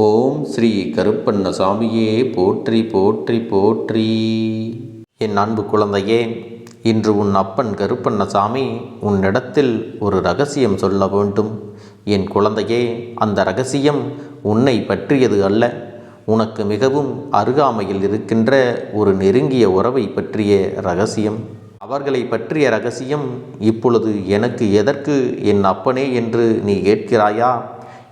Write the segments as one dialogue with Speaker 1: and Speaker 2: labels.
Speaker 1: ஓம் ஸ்ரீ கருப்பண்ணசாமியே போற்றி போற்றி போற்றி. என் அன்பு குழந்தையே இன்று உன் அப்பன் கருப்பண்ணசாமி உன்னிடத்தில் ஒரு ரகசியம் சொல்ல வேண்டும். என் குழந்தையே அந்த ரகசியம் உன்னை பற்றியது அல்ல. உனக்கு மிகவும் அருகாமையில் இருக்கின்ற ஒரு நெருங்கிய உறவை பற்றிய ரகசியம். அவர்களை பற்றிய ரகசியம் இப்பொழுது எனக்கு எதற்கு என் அப்பனே என்று நீ கேட்கிறாயா?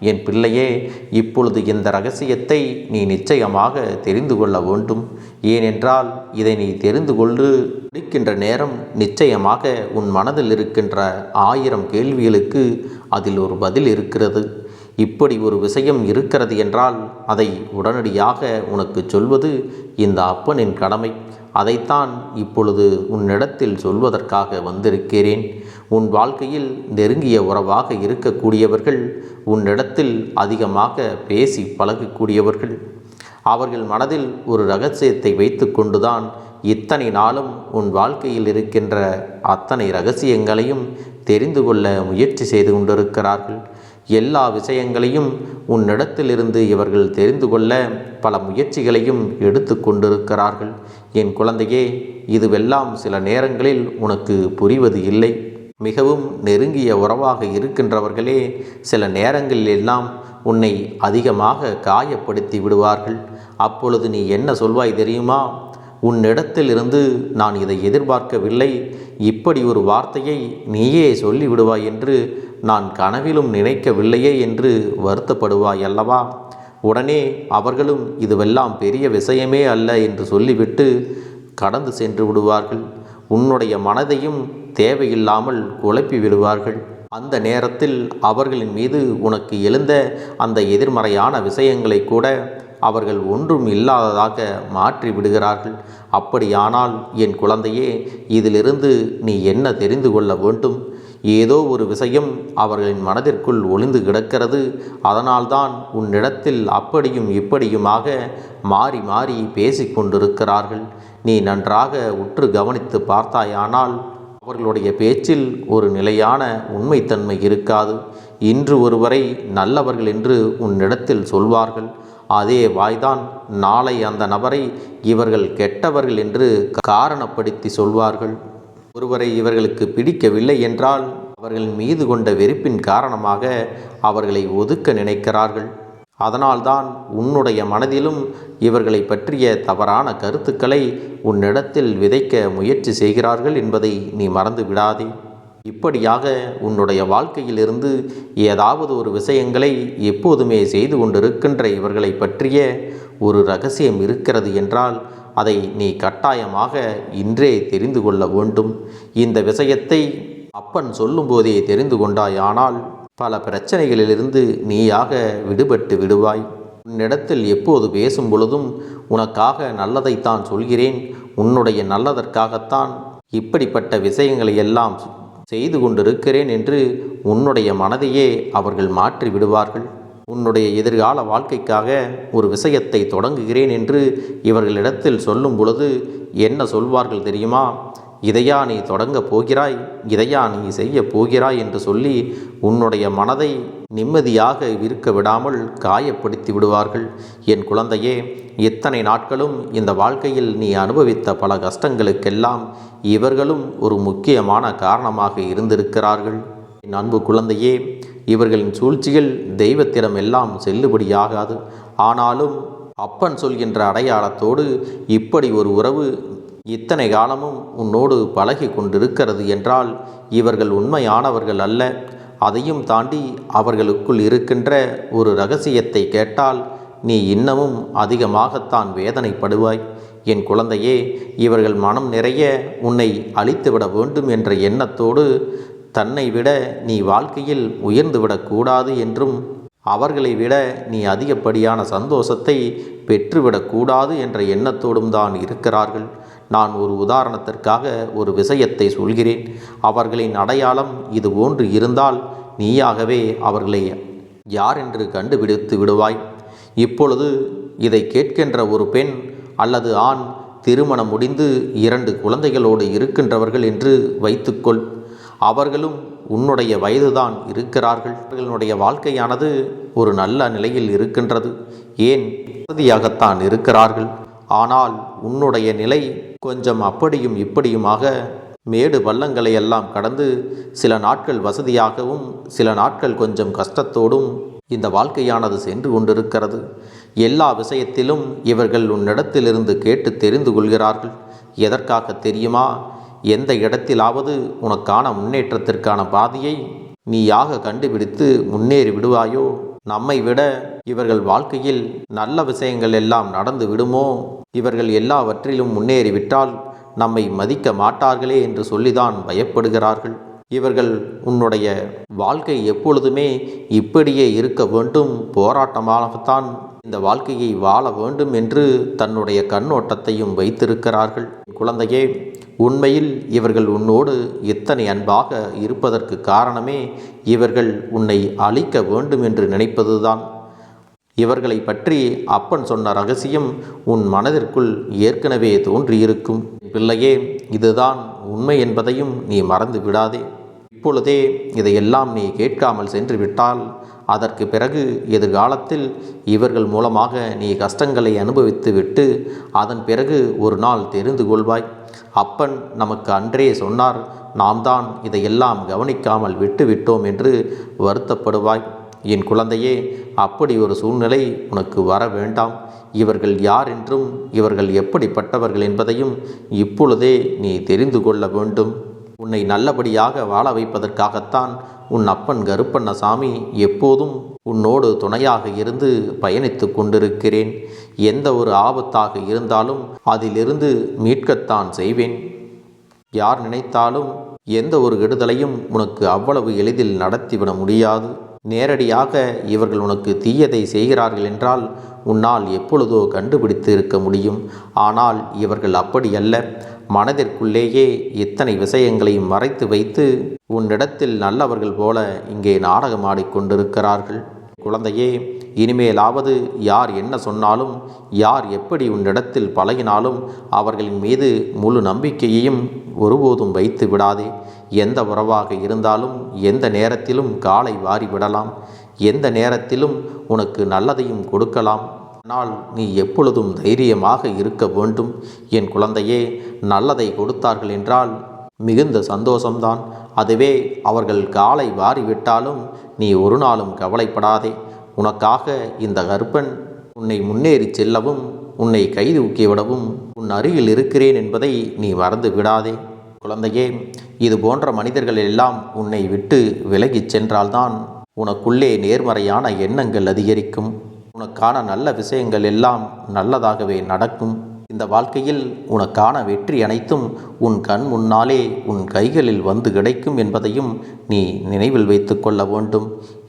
Speaker 1: என் பிள்ளையே இப்பொழுது இந்த ரகசியத்தை நீ நிச்சயமாக தெரிந்து கொள்ள வேண்டும்? ஏனென்றால் இதை நீ தெரிந்து கொண்டு முடிக்கின்ற நேரம் நிச்சயமாக உன் மனதில் இருக்கின்ற ஆயிரம் கேள்விகளுக்கு அதில் ஒரு பதில் இருக்கிறது. இப்படி ஒரு விஷயம் இருக்கிறது என்றால் அதை உடனடியாக உனக்கு சொல்வது இந்த அப்பனின் கடமை. அதைத்தான் இப்பொழுது உன்னிடத்தில் சொல்வதற்காக வந்திருக்கிறேன். உன் வாழ்க்கையில் நெருங்கிய உறவாக இருக்கக்கூடியவர்கள் உன்னிடத்தில் அதிகமாக பேசி பழகக்கூடியவர்கள். அவர்கள் மனதில் ஒரு ரகசியத்தை வைத்து கொண்டுதான் இத்தனை நாளும் உன் வாழ்க்கையில் இருக்கின்ற அத்தனை ரகசியங்களையும் தெரிந்து கொள்ள முயற்சி செய்து கொண்டிருக்கிறார்கள். எல்லா விஷயங்களையும் உன்னிடத்திலிருந்து இவர்கள் தெரிந்து கொள்ள பல முயற்சிகளையும் எடுத்து கொண்டிருக்கிறார்கள். என் குழந்தையே இதுவெல்லாம் சில நேரங்களில் உனக்கு புரிவது இல்லை. மிகவும் நெருங்கிய உறவாக இருக்கின்றவர்களே சில நேரங்களில் எல்லாம் உன்னை அதிகமாக காயப்படுத்தி விடுவார்கள். அப்பொழுது நீ என்ன சொல்வாய் தெரியுமா? உன்னிடத்திலிருந்து நான் இதை எதிர்பார்க்கவில்லை. இப்படி ஒரு வார்த்தையை நீயே சொல்லிவிடுவாய் என்று நான் கனவிலும் நினைக்கவில்லையே என்று வருத்தப்படுவாய் அல்லவா? உடனே அவர்களும் இதுவெல்லாம் பெரிய விஷயமே அல்ல என்று சொல்லிவிட்டு கடந்து சென்று விடுவார்கள். உன்னுடைய மனதையும் தேவையில்லாமல் குழப்பி விடுவார்கள். அந்த நேரத்தில் அவர்களின் மீது உனக்கு எழுந்த அந்த எதிர்மறையான விஷயங்களை கூட அவர்கள் ஒன்றும் இல்லாததாக மாற்றி விடுகிறார்கள். அப்படியானால் என் குழந்தையே இதிலிருந்து நீ என்ன தெரிந்து கொள்ள வேண்டும்? ஏதோ ஒரு விஷயம் அவர்களின் மனதிற்குள் ஒளிந்து கிடக்கிறது. அதனால்தான் உன்னிடத்தில் அப்படியும் இப்படியுமாக மாறி மாறி பேசிக்கொண்டிருக்கிறார்கள் நீ நன்றாக உற்று கவனித்து பார்த்தாயானால் அவர்களுடைய பேச்சில் ஒரு நிலையான உண்மைத்தன்மை இருக்காது. இன்று ஒருவரை நல்லவர்கள் என்று உன்னிடத்தில் சொல்வார்கள். அதே வாய்தான் நாளை அந்த நபரை இவர்கள் கெட்டவர்கள் என்று காரணப்படுத்தி சொல்வார்கள். ஒருவரை இவர்களுக்கு பிடிக்கவில்லை என்றால் அவர்களின் மீது கொண்ட வெறுப்பின் காரணமாக அவர்களை ஒதுக்க நினைக்கிறார்கள். அதனால்தான் உன்னுடைய மனதிலும் இவர்களை பற்றிய தவறான கருத்துக்களை உன்னிடத்தில் விதைக்க முயற்சி செய்கிறார்கள் என்பதை நீ மறந்து விடாதே இப்படியாக உன்னுடைய வாழ்க்கையிலிருந்து ஏதாவது ஒரு விஷயங்களை எப்போதுமே செய்து கொண்டிருக்கின்ற இவர்களை பற்றிய ஒரு ரகசியம் இருக்கிறது என்றால் அதை நீ கட்டாயமாக இன்றே தெரிந்து கொள்ள வேண்டும். இந்த விஷயத்தை அப்பன் சொல்லும்போதே தெரிந்து கொண்டாயானால் பல பிரச்சனைகளிலிருந்து நீயாக விடுபட்டு விடுவாய். உன்னிடத்தில் எப்போது பேசும் பொழுதும் உனக்காக நல்லதைத்தான் சொல்கிறேன். உன்னுடைய நல்லதற்காகத்தான் இப்படிப்பட்ட விஷயங்களை எல்லாம் செய்து கொண்டிருக்கிறேன் என்று உன்னுடைய மனதையே அவர்கள் மாற்றி விடுவார்கள். உன்னுடைய எதிர்கால வாழ்க்கைக்காக ஒரு விஷயத்தை தொடங்குகிறேன் என்று இவர்களிடத்தில் சொல்லும் பொழுது என்ன சொல்வார்கள் தெரியுமா? இதையா நீ தொடங்கப் போகிறாய்? இதையா நீ செய்ய போகிறாய்? என்று சொல்லி உன்னுடைய மனதை நிம்மதியாக இருக்க விடாமல் காயப்படுத்தி விடுவார்கள். என் குழந்தையே இத்தனை நாட்களும் இந்த வாழ்க்கையில் நீ அனுபவித்த பல கஷ்டங்களுக்கெல்லாம் இவர்களும் ஒரு முக்கியமான காரணமாக இருந்திருக்கிறார்கள். என் அன்பு குழந்தையே இவர்களின் சூழ்ச்சிகள் தெய்வத்திடம் எல்லாம் செல்லுபடியாகாது. ஆனாலும் அப்பன் சொல்கின்ற அடையாளத்தோடு இப்படி ஒரு உறவு இத்தனை காலமும் உன்னோடு பழகி கொண்டிருக்கிறது என்றால் இவர்கள் உண்மையானவர்கள் அல்ல. அதையும் தாண்டி அவர்களுக்குள் இருக்கின்ற ஒரு ரகசியத்தை கேட்டால் நீ இன்னமும் அதிகமாகத்தான் வேதனைப்படுவாய். என் குழந்தையே இவர்கள் மனம் நிறைய உன்னை அழித்துவிட வேண்டும் என்ற எண்ணத்தோடு தன்னை விட நீ வாழ்க்கையில் உயர்ந்துவிடக்கூடாது என்றும் அவர்களை விட நீ அதிகப்படியான சந்தோஷத்தை பெற்றுவிடக்கூடாது என்ற எண்ணத்தோடும் தான் இருக்கிறார்கள். நான் ஒரு உதாரணத்திற்காக ஒரு விஷயத்தை சொல்கிறேன். அவர்களின் அடையாளம் இது போன்று இருந்தால் நீயாகவே அவர்களை யார் என்று கண்டுபிடித்து விடுவாய். இப்பொழுது இதை கேட்கின்ற ஒரு பெண் அல்லது ஆண் திருமணம் முடிந்து இரண்டு குழந்தைகளோடு இருக்கின்றவர்கள் என்று வைத்துக்கொள். அவர்களும் உன்னுடைய வயதுதான் இருக்கிறார்கள். அவர்களுடைய வாழ்க்கையானது ஒரு நல்ல நிலையில் இருக்கின்றது. ஏன்? வசதியாகத்தான் இருக்கிறார்கள். ஆனால் உன்னுடைய நிலை கொஞ்சம் அப்படியும் இப்படியுமாக மேடு பள்ளங்களை எல்லாம் கடந்து சில நாட்கள் வசதியாகவும் சில நாட்கள் கொஞ்சம் கஷ்டத்தோடும் இந்த வாழ்க்கையானது சென்று கொண்டிருக்கிறது. எல்லா விஷயத்திலும் இவர்கள் உன்னிடத்திலிருந்து கேட்டு தெரிந்து கொள்கிறார்கள். எதற்காக தெரியுமா? எந்த இடத்திலாவது உனக்கான முன்னேற்றத்திற்கான பாதையை நீயாக கண்டுபிடித்து முன்னேறி விடுவாயோ? நம்மை விட இவர்கள் வாழ்க்கையில் நல்ல விஷயங்கள் எல்லாம் நடந்து விடுமோ? இவர்கள் எல்லாவற்றிலும் முன்னேறிவிட்டால் நம்மை மதிக்க மாட்டார்களே என்று சொல்லிதான் பயப்படுகிறார்கள். இவர்கள் உன்னுடைய வாழ்க்கை எப்பொழுதுமே இப்படியே இருக்க வேண்டும். போராட்டமாகத்தான் இந்த வாழ்க்கையை வாழ வேண்டும் என்று தன்னுடைய கண்ணோட்டத்தையும் வைத்திருக்கிறார்கள். குழந்தையே உண்மையில் இவர்கள் உன்னோடு இத்தனை அன்பாக இருப்பதற்கு காரணமே இவர்கள் உன்னை அழிக்க வேண்டும் என்று நினைப்பதுதான். இவர்களை பற்றி அப்பன் சொன்ன ரகசியம் உன் மனதிற்குள் ஏற்கனவே தோன்றியிருக்கும். பிள்ளையே இதுதான் உண்மை என்பதையும் நீ மறந்து விடாதே. இப்பொழுதே இதையெல்லாம் நீ கேட்காமல் சென்று விட்டால் அதற்கு பிறகு எதிர்காலத்தில் இவர்கள் மூலமாக நீ கஷ்டங்களை அனுபவித்து விட்டு அதன் பிறகு ஒரு நாள் தெரிந்து கொள்வாய். அப்பன் நமக்கு அன்றே சொன்னார் நாம் தான் இதையெல்லாம் கவனிக்காமல் விட்டுவிட்டோம் என்று வருத்தப்படுவாய். என் குழந்தையே அப்படி ஒரு சூழ்நிலை உனக்கு வர வேண்டாம். இவர்கள் யார் என்றும் இவர்கள் எப்படிப்பட்டவர்கள் என்பதையும் இப்பொழுதே நீ தெரிந்து கொள்ள வேண்டும். உன்னை நல்லபடியாக வாழ வைப்பதற்காகத்தான் உன் அப்பன் கருப்பண்ணசாமி எப்போதும் உன்னோடு துணையாக இருந்து பயணித்து கொண்டிருக்கிறேன். எந்த ஒரு ஆபத்தாக இருந்தாலும் அதிலிருந்து மீட்கத்தான் செய்வேன். யார் நினைத்தாலும் எந்த ஒரு கெடுதலையும் உனக்கு அவ்வளவு எளிதில் நடத்திவிட முடியாது. நேரடியாக இவர்கள் உனக்கு தீயதை செய்கிறார்கள் என்றால் உன்னால் எப்பொழுதோ கண்டுபிடித்து இருக்க முடியும். ஆனால் இவர்கள் அப்படியல்ல மனதிற்குள்ளேயே இத்தனை விஷயங்களையும் மறைத்து வைத்து உன்னிடத்தில் நல்லவர்கள் போல இங்கே நாடகம் ஆடிக்கொண்டிருக்கிறார்கள் குழந்தையே இனிமேலாவது யார் என்ன சொன்னாலும் யார் எப்படி உன்னிடத்தில் பழகினாலும் அவர்களின் மீது முழு நம்பிக்கையையும் ஒருபோதும் வைத்து விடாதே. எந்த உறவாக இருந்தாலும் எந்த நேரத்திலும் காலை வாரி விடலாம். எந்த நேரத்திலும் உனக்கு நல்லதையும் கொடுக்கலாம். ஆனால் நீ எப்பொழுதும் தைரியமாக இருக்க வேண்டும். என் குழந்தையே நல்லதை கொடுத்தார்கள் என்றால் மிகுந்த சந்தோஷம்தான். அதுவே அவர்கள் காலை வாரிவிட்டாலும் நீ ஒரு நாளும் கவலைப்படாதே. உனக்காக இந்த கர்ப்பன் உன்னை முன்னேறி செல்லவும் உன்னை கைது ஊக்கிவிடவும் உன் அருகில் இருக்கிறேன் என்பதை நீ மறந்து விடாதே. குழந்தையே இது போன்ற மனிதர்கள் எல்லாம் உன்னை விட்டு விலகிச் சென்றால்தான் உனக்குள்ளே நேர்மறையான எண்ணங்கள் அதிகரிக்கும். உனக்கான நல்ல விஷயங்கள் எல்லாம் நல்லதாகவே நடக்கும். இந்த வாழ்க்கையில் உனக்கான வெற்றி அனைத்தும் உன் கண் முன்னாலே உன் கைகளில் வந்து கிடைக்கும் என்பதையும் நீ நினைவில் வைத்து கொள்ள வேண்டும்.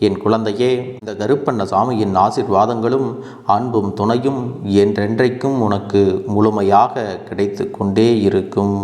Speaker 1: என் குழந்தையே இந்த கருப்பண்ண சாமியின் ஆசிர்வாதங்களும் அன்பும் துணையும் என்றென்றைக்கும் உனக்கு முழுமையாக கிடைத்து கொண்டே இருக்கும்.